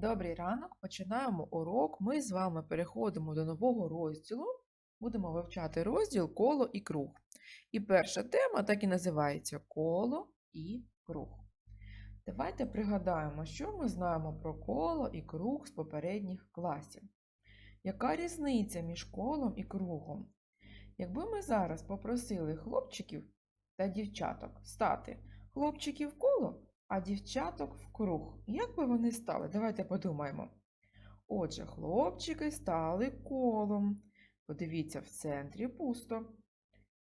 Добрий ранок, починаємо урок. Ми з вами переходимо до нового розділу. Будемо вивчати розділ коло і круг. І перша тема так і називається коло і круг. Давайте пригадаємо, що ми знаємо про коло і круг з попередніх класів. Яка різниця між колом і кругом? Якби ми зараз попросили хлопчиків та дівчаток стати хлопчиків коло, а дівчаток в круг. Як би вони стали? Давайте подумаємо. Отже, хлопчики стали колом. Подивіться, в центрі пусто.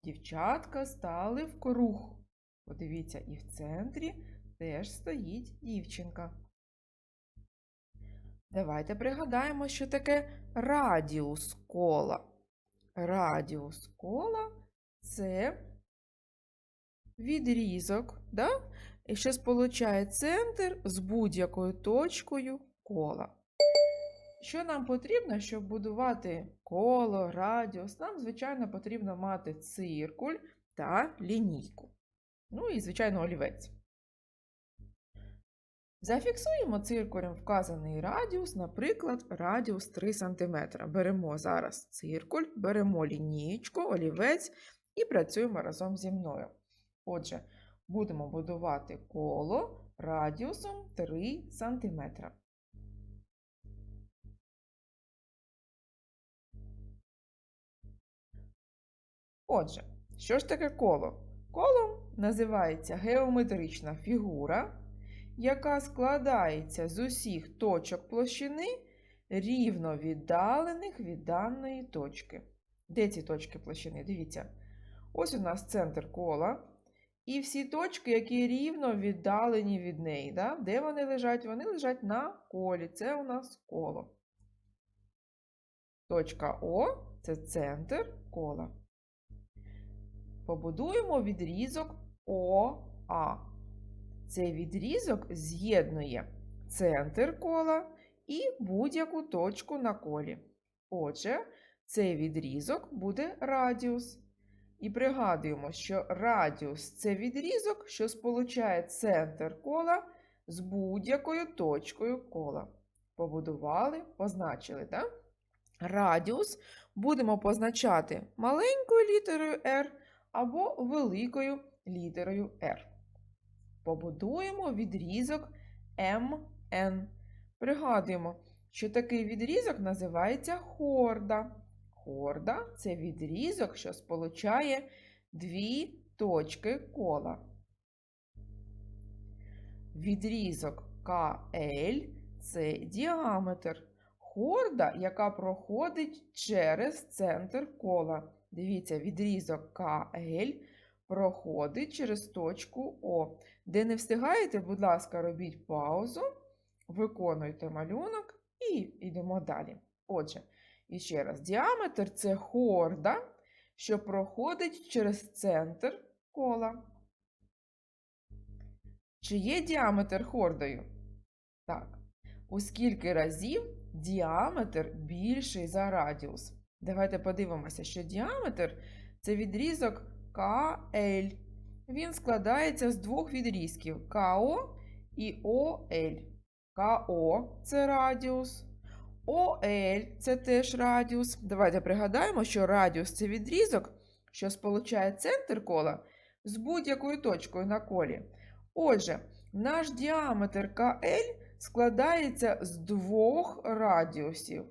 Дівчатка стали в круг. Подивіться, і в центрі теж стоїть дівчинка. Давайте пригадаємо, що таке радіус кола. Радіус кола це відрізок, да? І що сполучає центр з будь-якою точкою кола. Що нам потрібно, щоб будувати коло, радіус? Нам, звичайно, потрібно мати циркуль та лінійку. Ну і, звичайно, олівець. Зафіксуємо циркулем вказаний радіус, наприклад, радіус 3 см. Беремо зараз циркуль, беремо лінієчку, олівець і працюємо разом зі мною. Отже, будемо будувати коло радіусом 3 см. Отже, що ж таке коло? Колом називається геометрична фігура, яка складається з усіх точок площини, рівно віддалених від даної точки. Де ці точки площини? Дивіться. Ось у нас центр кола. І всі точки, які рівно віддалені від неї. Да? Де вони лежать? Вони лежать на колі. Це у нас коло. Точка О це центр кола. Побудуємо відрізок ОА. Цей відрізок з'єднує центр кола і будь-яку точку на колі. Отже, цей відрізок буде радіус. І пригадуємо, що радіус це відрізок, що сполучає центр кола з будь-якою точкою кола. Побудували, позначили, так? Радіус будемо позначати маленькою літерою R або великою літерою R. Побудуємо відрізок MN. Пригадуємо, що такий відрізок називається хорда. Хорда це відрізок, що сполучає дві точки кола. Відрізок КЛ це діаметр. Хорда, яка проходить через центр кола. Дивіться, відрізок КЛ проходить через точку О. Де не встигаєте, будь ласка, робіть паузу, виконуйте малюнок і йдемо далі. Отже, і ще раз, діаметр це хорда, що проходить через центр кола. Чи є діаметр хордою? Так. У скільки разів діаметр більший за радіус? Давайте подивимося, що діаметр це відрізок КЛ. Він складається з двох відрізків КО і ОЛ. КО це радіус. ОЛ це теж радіус. Давайте пригадаємо, що радіус це відрізок, що сполучає центр кола з будь-якою точкою на колі. Отже, наш діаметр КЛ складається з двох радіусів.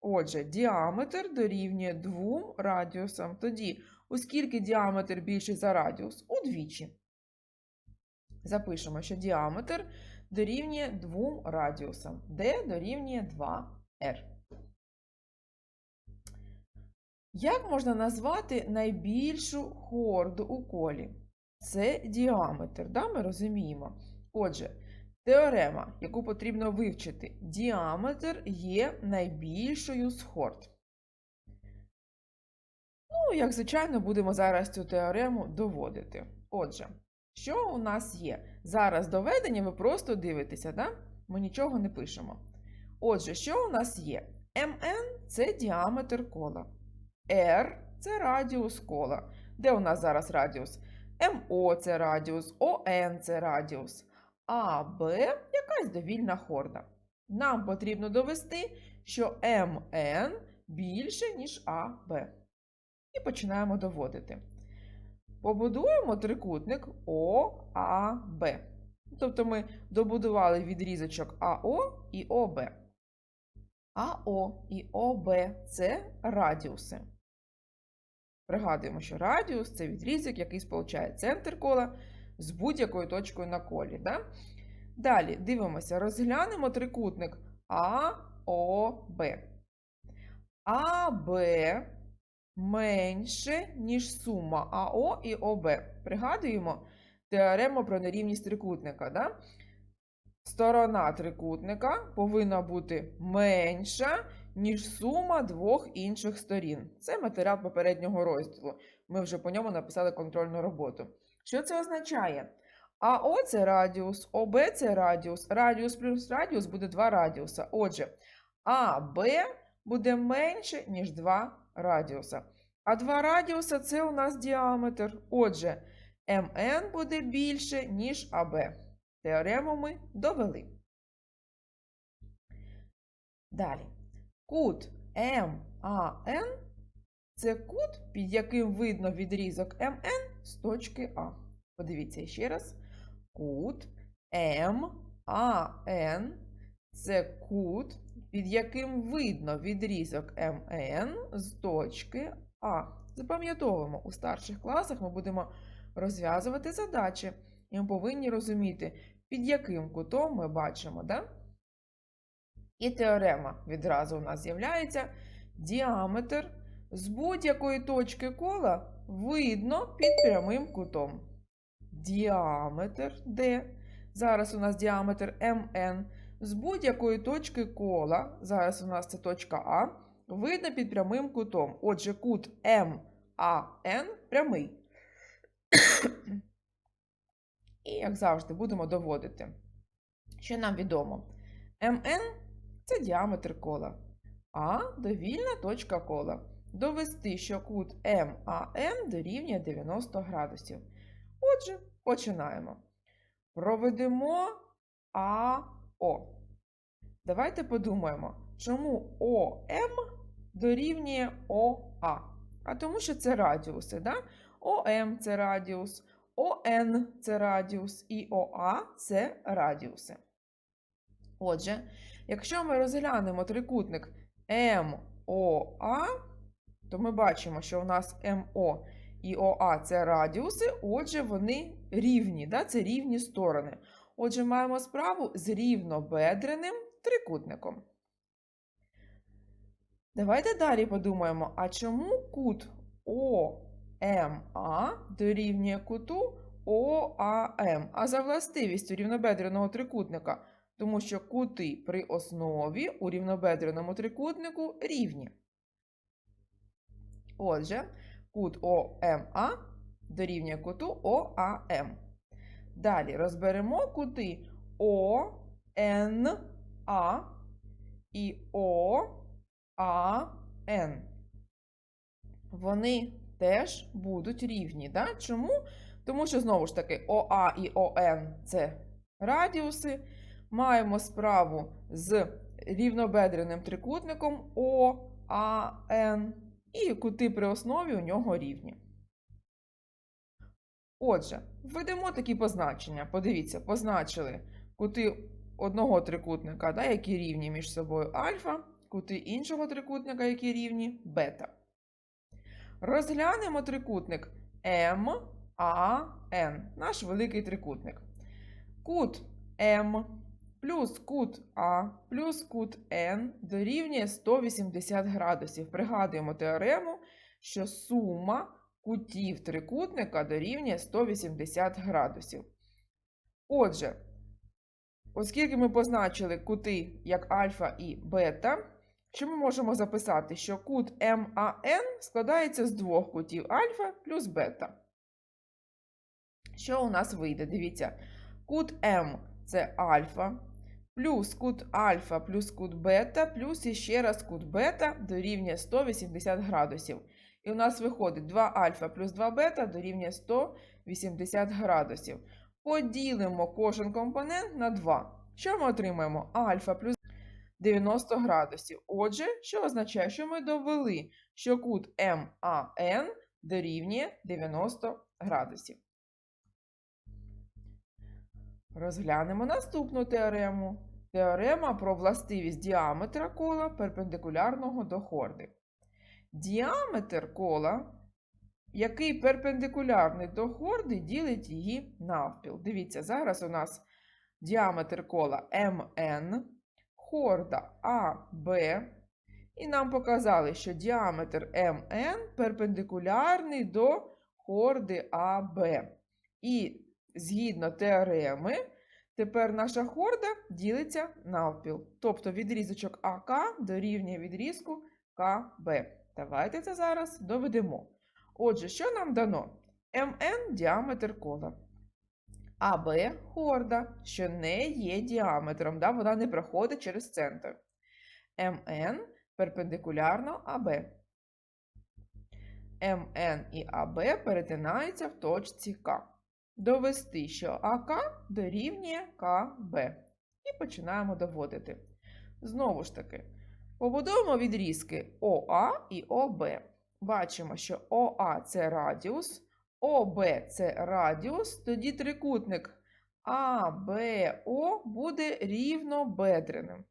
Отже, діаметр дорівнює двом радіусам. Тоді, оскільки діаметр більший за радіус, удвічі. Запишемо, що діаметр дорівнює двом радіусам, d дорівнює 2r. Як можна назвати найбільшу хорду у колі? Це діаметр, да, ми розуміємо. Отже, теорема, яку потрібно вивчити, діаметр є найбільшою з хорд. Ну, як звичайно, будемо зараз цю теорему доводити. Отже, що у нас є? Зараз доведення ви просто дивитеся, да? ми нічого не пишемо. Отже, що у нас є? МН це діаметр кола. R це радіус кола. Де у нас зараз радіус? МО це радіус, ОН це радіус. А Б якась довільна хорда. нам потрібно довести, що МН більше, ніж АБ. І починаємо доводити. Побудуємо трикутник ОАБ. Тобто ми добудували відрізочок АО і ОБ. АО і ОБ це радіуси. Пригадуємо, що радіус це відрізок, який сполучає центр кола з будь-якою точкою на колі. Да? Далі дивимося, розглянемо трикутник АОБ. АБ менше, ніж сума АО і ОБ. Пригадуємо теорему про нерівність трикутника. Да? Сторона трикутника повинна бути менша, ніж сума двох інших сторін. Це матеріал попереднього розділу. Ми вже по ньому написали контрольну роботу. Що це означає? АО це радіус, ОБ це радіус. Радіус плюс радіус буде 2 радіуса. Отже, АБ буде менше, ніж 2 радіуса. А 2 радіуса це у нас діаметр. Отже, МН буде більше, ніж АБ. Теорему ми довели. Далі. Кут МАН це кут, під яким видно відрізок МН з точки А. Подивіться ще раз. Кут МАН це кут, під яким видно відрізок МН з точки А. Запам'ятовуємо, у старших класах ми будемо розв'язувати задачі, і ми повинні розуміти, під яким кутом ми бачимо. Да? І теорема відразу у нас з'являється діаметр з будь-якої точки кола видно під прямим кутом. Діаметр D. Зараз у нас діаметр МН. З будь-якої точки кола, зараз у нас це точка А, видно під прямим кутом. Отже, кут МАН прямий. І, як завжди, будемо доводити. Що нам відомо? МН це діаметр кола, а довільна точка кола. Довести, що кут МАН дорівнює 90 градусів. Отже, починаємо. Проведемо АО. Давайте подумаємо, чому ОМ дорівнює ОА. А тому що це радіуси. Да? ОМ це радіус, ОН це радіус і ОА це радіуси. Отже, якщо ми розглянемо трикутник МОА, то ми бачимо, що у нас МО і ОА це радіуси, отже, вони рівні, да? це рівні сторони. Отже, маємо справу з рівнобедреним трикутником. Давайте далі подумаємо, а чому кут ОМА дорівнює куту ОАМ? А за властивістю рівнобедреного трикутника, тому що кути при основі у рівнобедреному трикутнику рівні. Отже, кут ОМА дорівнює куту ОАМ. Далі розберемо кути ОНА і ОАН. Вони теж будуть рівні. Да? Чому? Тому що, знову ж таки, ОА і ОН це радіуси. Маємо справу з рівнобедреним трикутником ОАН, і кути при основі у нього рівні. Отже, введемо такі позначення. Подивіться, позначили кути одного трикутника, да, які рівні між собою альфа, кути іншого трикутника, які рівні бета. Розглянемо трикутник МАН, наш великий трикутник. Кут М плюс кут А плюс кут Н дорівнює 180 градусів. Пригадуємо теорему, що сума кутів трикутника дорівнює 180 градусів. Отже, оскільки ми позначили кути як альфа і бета, що ми можемо записати, що кут МАН складається з двох кутів альфа плюс бета. Що у нас вийде? Дивіться, кут М це альфа, плюс кут альфа плюс кут бета, плюс іще раз кут бета дорівнює 180 градусів. І у нас виходить 2 альфа плюс 2 бета дорівнює 180 градусів. Поділимо кожен компонент на 2. Що ми отримаємо? Альфа плюс 90 градусів. Отже, що означає, що ми довели, що кут МАН дорівнює 90 градусів. Розглянемо наступну теорему. Теорема про властивість діаметра кола перпендикулярного до хорди. Діаметр кола, який перпендикулярний до хорди, ділить її навпіл. Дивіться, зараз у нас діаметр кола МН, хорда АБ. І нам показали, що діаметр МН перпендикулярний до хорди АБ. І згідно теореми, тепер наша хорда ділиться навпіл. Тобто відрізочок АК дорівнює відрізку КБ. Давайте це зараз доведемо. Отже, що нам дано? МН діаметр кола. АБ хорда, що не є діаметром, да? вона не проходить через центр. МН перпендикулярно АБ. МН і АБ перетинаються в точці К. Довести, що АК дорівнює КБ. І починаємо доводити. Знову ж таки, побудуємо відрізки ОА і ОБ. Бачимо, що ОА це радіус, ОБ це радіус, тоді трикутник АБО буде рівнобедреним.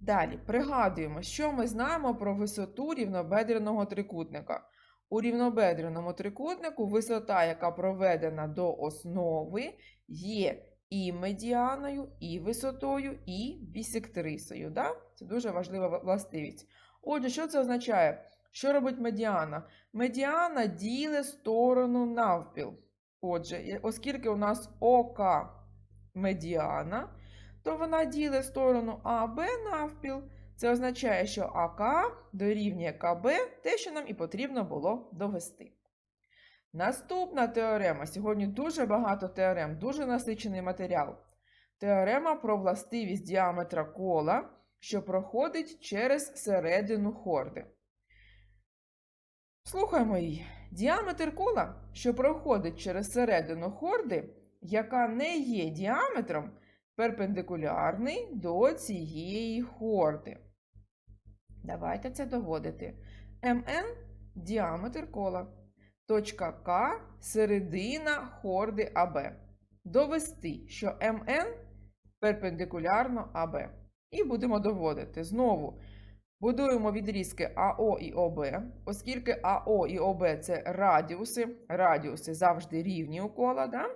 Далі пригадуємо, що ми знаємо про висоту рівнобедреного трикутника. У рівнобедреному трикутнику висота, яка проведена до основи, є і медіаною, і висотою, і бісектрисою. Да? Це дуже важлива властивість. Отже, що це означає? Що робить медіана? Медіана ділить сторону навпіл. Отже, оскільки у нас ОК медіана, то вона ділить сторону АБ навпіл. Це означає, що АК дорівнює КБ, те, що нам і потрібно було довести. Наступна теорема. Сьогодні дуже багато теорем, дуже насичений матеріал. Теорема про властивість діаметра кола, що проходить через середину хорди. Слухаймо її. Діаметр кола, що проходить через середину хорди, яка не є діаметром, перпендикулярний до цієї хорди. Давайте це доводити. МН діаметр кола. Точка К середина хорди АБ. Довести, що МН перпендикулярно АБ. І будемо доводити. Знову будуємо відрізки АО і ОБ, оскільки АО і ОБ це радіуси, радіуси завжди рівні у кола, да?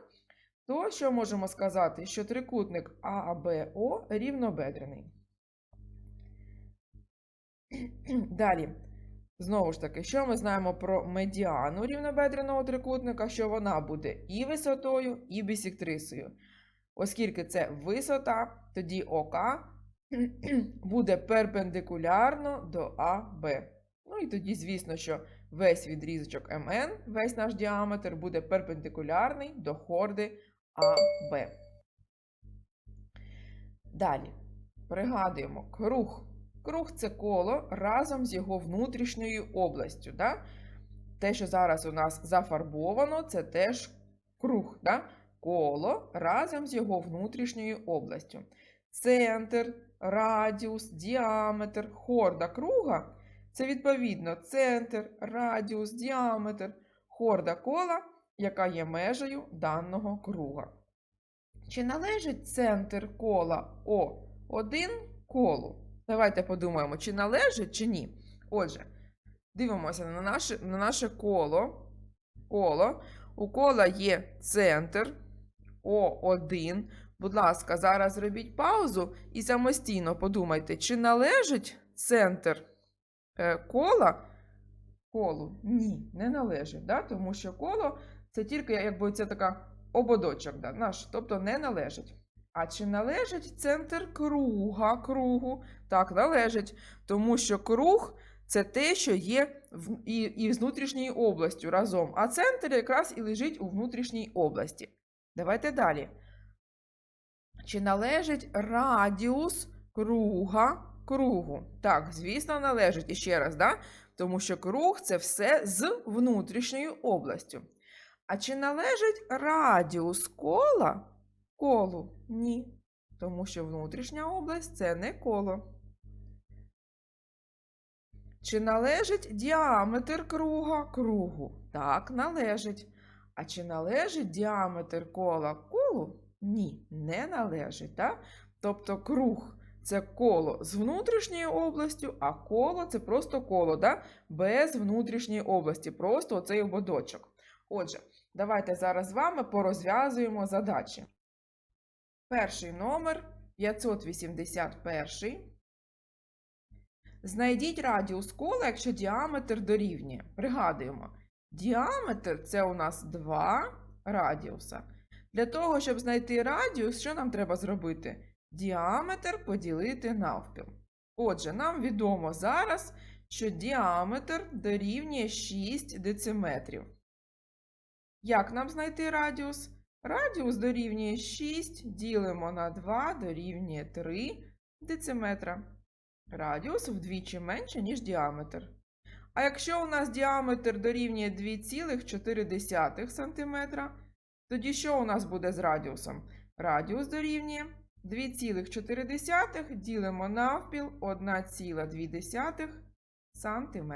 то що можемо сказати? Що трикутник АБО рівнобедрений. Далі. Знову ж таки, що ми знаємо про медіану рівнобедреного трикутника, що вона буде і висотою, і бісектрисою. Оскільки це висота, тоді ОК буде перпендикулярно до АБ. Ну і тоді, звісно, що весь відрізочок МН, весь наш діаметр буде перпендикулярний до хорди АБ. Далі пригадуємо круг. Круг це коло разом з його внутрішньою областю. Да? Те, що зараз у нас зафарбовано, це теж круг. Да? Коло разом з його внутрішньою областю. Центр, радіус, діаметр, хорда круга це відповідно центр, радіус, діаметр, хорда кола, яка є межею даного круга. Чи належить центр кола О1 колу? Давайте подумаємо, чи належить, чи ні. Отже, дивимося на наше, на наше коло. коло. У кола є центр О1. Будь ласка, зараз зробіть паузу і самостійно подумайте, чи належить центр е, кола колу? Ні, не належить. Да? Тому що коло це тільки якби це така ободочок, да, наш, тобто не належить. А чи належить центр круга кругу? Так, належить, тому що круг це те, що є в, і, і з внутрішньою областю разом, а центр якраз і лежить у внутрішній області. Давайте далі. Чи належить радіус круга кругу? Так, звісно, належить. Ще раз, да? тому що круг це все з внутрішньою областю. А чи належить радіус кола колу? Ні. тому що внутрішня область це не коло. Чи належить діаметр круга кругу? Так, належить. А чи належить діаметр кола колу? Ні, не належить. Так? Тобто круг це коло з внутрішньою областю, а коло це просто коло, да? без внутрішньої області, просто оцей ободочок. Отже, давайте зараз з вами порозв'язуємо задачі. Перший номер 581. Знайдіть радіус кола, якщо діаметр дорівнює. Пригадуємо, діаметр це у нас 2 радіуса. Для того, щоб знайти радіус, що нам треба зробити? Діаметр поділити навпіл. Отже, нам відомо зараз, що діаметр дорівнює 6 дециметрів. Як нам знайти радіус? Радіус дорівнює 6, ділимо на 2, дорівнює 3 дециметра. Радіус вдвічі менше, ніж діаметр. А якщо у нас діаметр дорівнює 2,4 см, тоді що у нас буде з радіусом? Радіус дорівнює 2,4 ділимо навпіл 1,2 см.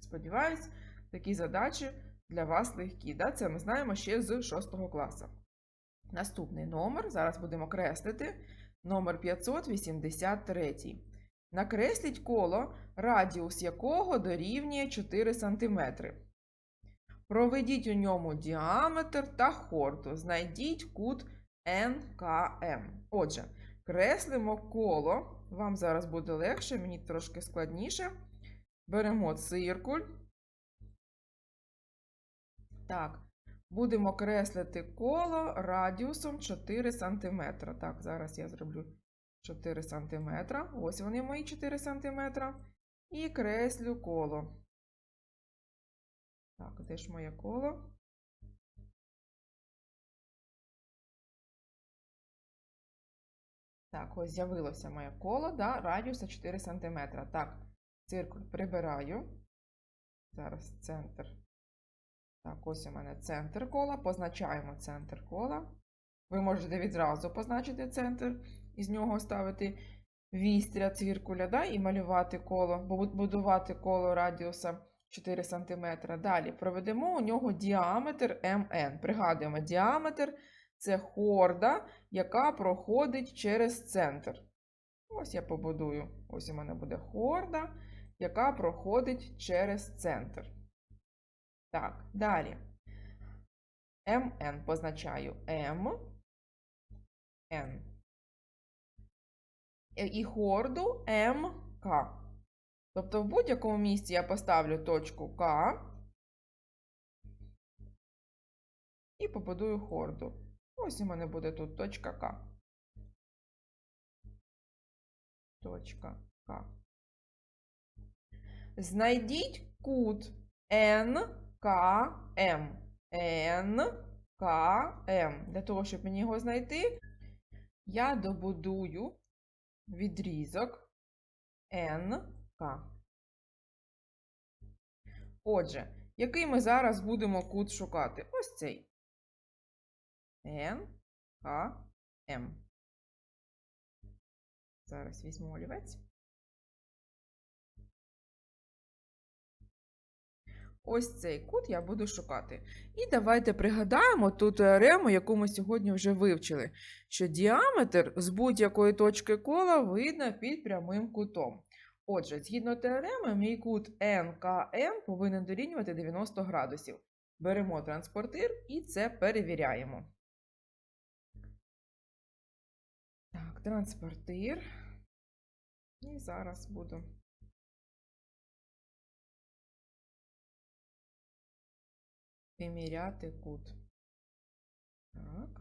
Сподіваюсь, такі задачі для вас легкі. Да? Це ми знаємо ще з 6 класу. Наступний номер, зараз будемо креслити, номер 583. Накресліть коло, радіус якого дорівнює 4 см. Проведіть у ньому діаметр та хорду. Знайдіть кут НКМ. Отже, креслимо коло. Вам зараз буде легше, мені трошки складніше. Беремо циркуль. Так, будемо креслити коло радіусом 4 см. Так, зараз я зроблю 4 см. Ось вони мої 4 см. І креслю коло. Так, де ж моє коло? Так, ось з'явилося моє коло, да, радіуса 4 см. Так, циркуль прибираю. Зараз центр. Так, ось у мене центр кола. Позначаємо центр кола. Ви можете відразу позначити центр, і з нього ставити вістря циркуля, да, і малювати коло, будувати коло радіуса 4 см. Далі проведемо у нього діаметр МН. Пригадуємо, діаметр це хорда, яка проходить через центр. Ось я побудую. Ось у мене буде хорда, яка проходить через центр. Так, далі. МН позначаю М, Н. І хорду МК. Тобто в будь-якому місці я поставлю точку К і побудую хорду. Ось у мене буде тут точка К. Точка К. Знайдіть кут НКМ. НКМ. Для того, щоб мені його знайти, я добудую відрізок НК. Отже, який ми зараз будемо кут шукати? Ось цей. Н, К, М. Зараз візьму олівець. Ось цей кут я буду шукати. І давайте пригадаємо ту теорему, яку ми сьогодні вже вивчили, що діаметр з будь-якої точки кола видно під прямим кутом. Отже, згідно теореми, мій кут НКМ повинен дорівнювати 90 градусів. Беремо транспортир і це перевіряємо. Так, транспортир. І зараз буду. Виміряти кут. Так.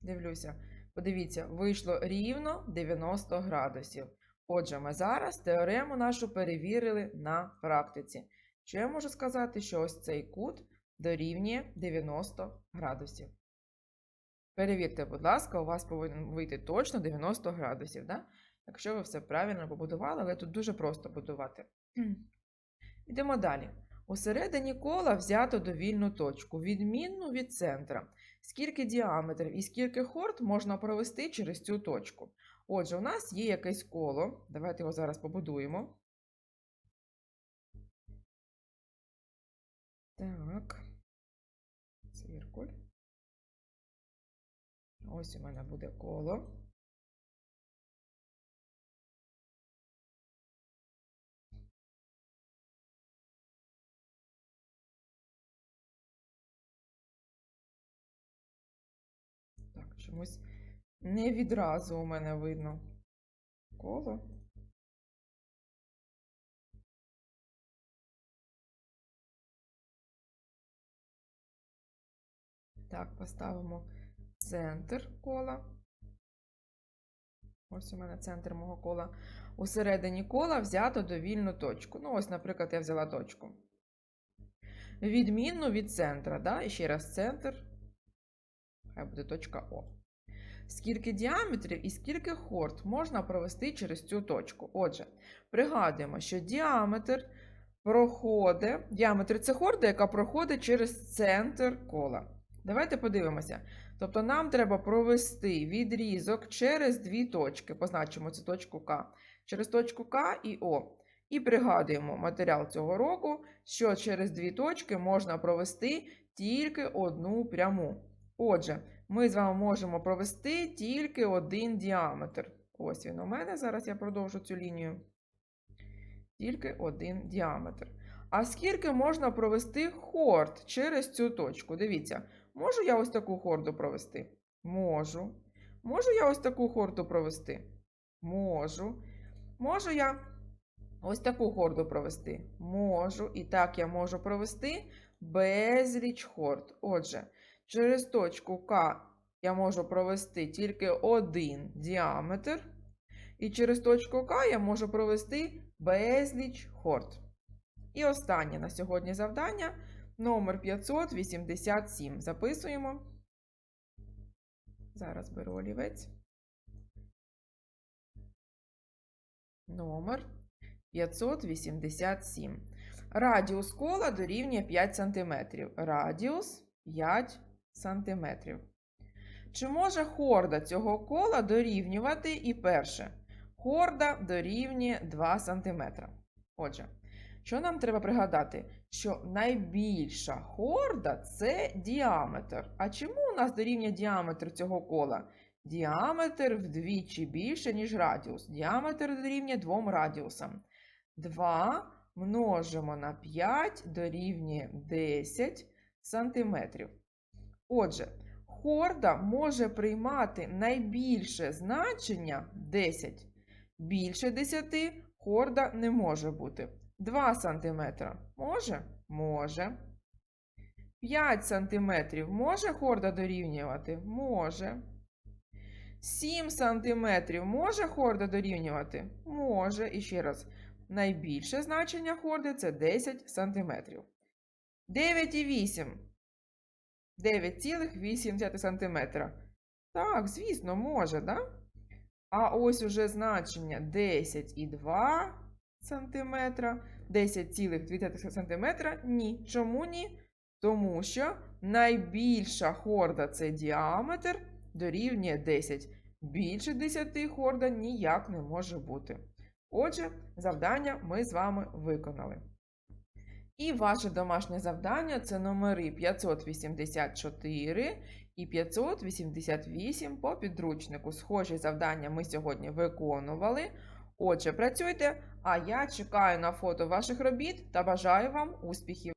Дивлюся. Подивіться, вийшло рівно 90 градусів. Отже, ми зараз теорему нашу перевірили на практиці. Що я можу сказати, що ось цей кут дорівнює 90 градусів. Перевірте, будь ласка, у вас повинен вийти точно 90 градусів, да? якщо ви все правильно побудували, але тут дуже просто будувати. Йдемо далі. Усередині кола взято довільну точку, відмінну від центра. скільки діаметрів і скільки хорд можна провести через цю точку. Отже, у нас є якесь коло. Давайте його зараз побудуємо. Так. Циркуль. Ось у мене буде коло. Чомусь не відразу у мене видно коло. Так, поставимо центр кола. Ось у мене центр мого кола. Усередині кола взято довільну точку. Ну, ось, наприклад, я взяла точку. Відмінну від центра, да? І ще раз центр. Хай буде точка О. Скільки діаметрів і скільки хорд можна провести через цю точку. Отже, пригадуємо, що діаметр проходить, діаметр це хорда, яка проходить через центр кола. Давайте подивимося. Тобто нам треба провести відрізок через дві точки. Позначимо цю точку К. Через точку К і О. І пригадуємо матеріал цього року, що через дві точки можна провести тільки одну пряму. Отже, ми з вами можемо провести тільки один діаметр. Ось він у мене. Зараз я продовжу цю лінію. Тільки один діаметр. А скільки можна провести хорд через цю точку? Дивіться, можу я ось таку хорду провести? Можу. Можу я ось таку хорду провести? Можу. Можу я ось таку хорду провести? Можу. І так я можу провести безліч хорд. Отже, через точку К я можу провести тільки один діаметр. І через точку К я можу провести безліч хорд. І останнє на сьогодні завдання номер 587. Записуємо. Зараз беру олівець. Номер 587. Радіус кола дорівнює 5 см. Радіус 5 см. Чи може хорда цього кола дорівнювати і перше? Хорда дорівнює 2 см. Отже, що нам треба пригадати? Що найбільша хорда це діаметр. А чому у нас дорівнює діаметр цього кола? Діаметр вдвічі більше, ніж радіус. Діаметр дорівнює двом радіусам. 2 множимо на 5 дорівнює 10 сантиметрів. Отже, хорда може приймати найбільше значення 10. Більше 10 хорда не може бути. 2 см може? Може. 5 см може хорда дорівнювати? Може. 7 см може хорда дорівнювати? Може. І ще раз, найбільше значення хорди це 10 см. 9,8. 9,8 см. Так, звісно, може, да? А ось уже значення 10,2 см, 10,2 см. Ні. Чому ні? Тому що найбільша хорда це діаметр дорівнює 10. Більше 10 хорда ніяк не може бути. Отже, завдання ми з вами виконали. І ваше домашнє завдання це номери 584 і 588 по підручнику. Схожі завдання ми сьогодні виконували. Отже, працюйте, а я чекаю на фото ваших робіт та бажаю вам успіхів!